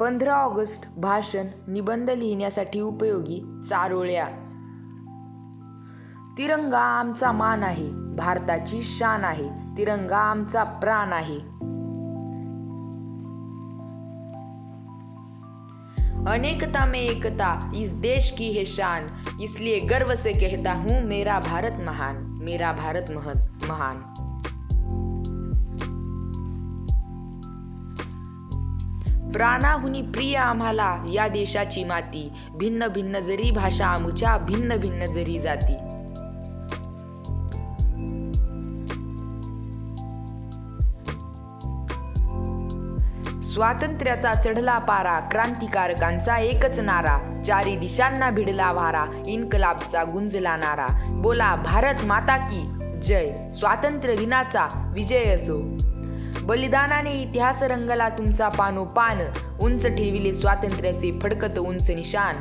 पंधरा ऑगस्ट भाषण निबंध लिहिण्यासाठी उपयोगी चारोळ्या. तिरंगा आमचा मान आहे भारताची शान आहे तिरंगा आमचा प्राण आहे. अनेकता में एकता इस देश की है शान इसलिए गर्व से कहता हूँ मेरा भारत महान मेरा भारत महत महान। प्राणाहुनी प्रिय आम्हाला या देशाची माती. भिन्न भिन्न जरी भाषा आमुच्या भिन्न भिन्न जरी जाती. स्वातंत्र्याचा चढला पारा क्रांतिकारकांचा एकच नारा. चारी दिशांना भिडला वारा इन्कलाबचा गुंजला नारा. बोला भारत माता की जय. स्वातंत्र्य दिनाचा विजय असो. बलिदानाने इतिहास रंगला तुमचा पानोपान. उंच ठेविले स्वातंत्र्याचे फडकत उंच निशान.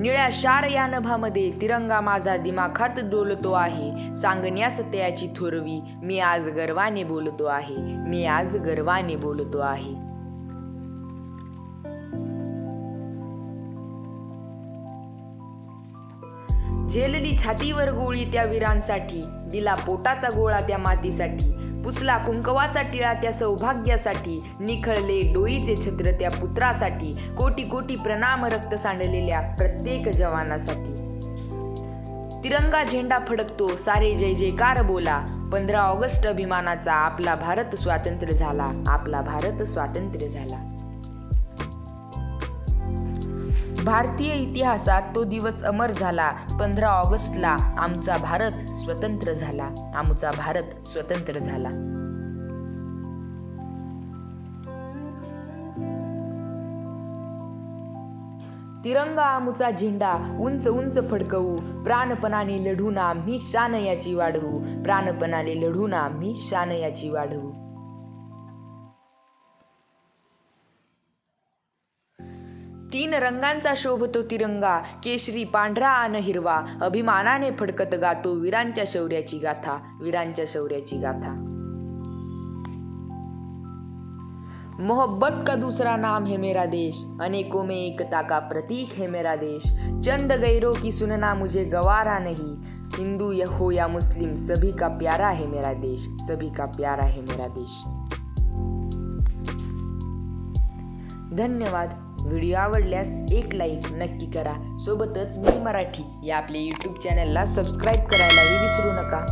निळ्या शार या नभामध्ये तिरंगा माझा दिमाखात डोलतो आहे. सांगण्यास त्याची थोरवी मी आज गर्वाने बोलतो आहे. मी आज गर्वाने बोलतो आहे. झेलली छातीवर गोळी त्या वीरांसाठी दिला पोटाचा गोळा त्या मातीसाठी पुसला कुंकवाचा टिळा त्या सौभाग्यासाठी निखळले डोईचे छत्र त्या पुत्रासाठी कोटी कोटी प्रणाम रक्त सांडलेल्या प्रत्येक जवानासाठी. तिरंगा झेंडा फडकतो सारे जय जयकार बोला. पंधरा ऑगस्ट अभिमानाचा आपला भारत स्वातंत्र्य झाला आपला भारत स्वातंत्र्य झाला. भारतीय इतिहासात तो दिवस अमर झाला. पंधरा ऑगस्टला आमचा भारत स्वतंत्र झाला. आमचा भारत स्वतंत्र झाला. तिरंगा आमचा झेंडा उंच उंच फडकवू. प्राणपणाने लढून आम्ही शान याची वाढवू. प्राणपणाने लढून आम्ही शान याची वाढवू. तीन रंगांचा शोभतो तिरंगा केशरी पांढरा आणि हिरवा. अभिमानाने फडकत गातो वीरांच्या शौर्याची गाथा वीरांच्या शौर्याची गाथा. मोहब्बत का दूसरा नाम है मेरा देश? अनेकों में एकता का प्रतीक है मेरा देश. चंद गैरों की सुनना मुझे गवारा नहीं. हिंदू या हो या मुस्लिम सभी का प्यारा है मेरा देश सभी का प्यारा है मेरा देश. धन्यवाद। व्हिडिओ आवडल्यास एक लाईक नक्की करा. सोबतच मी मराठी या आपल्या यूट्यूब चॅनलला सबस्क्राईब करायलाही विसरू नका.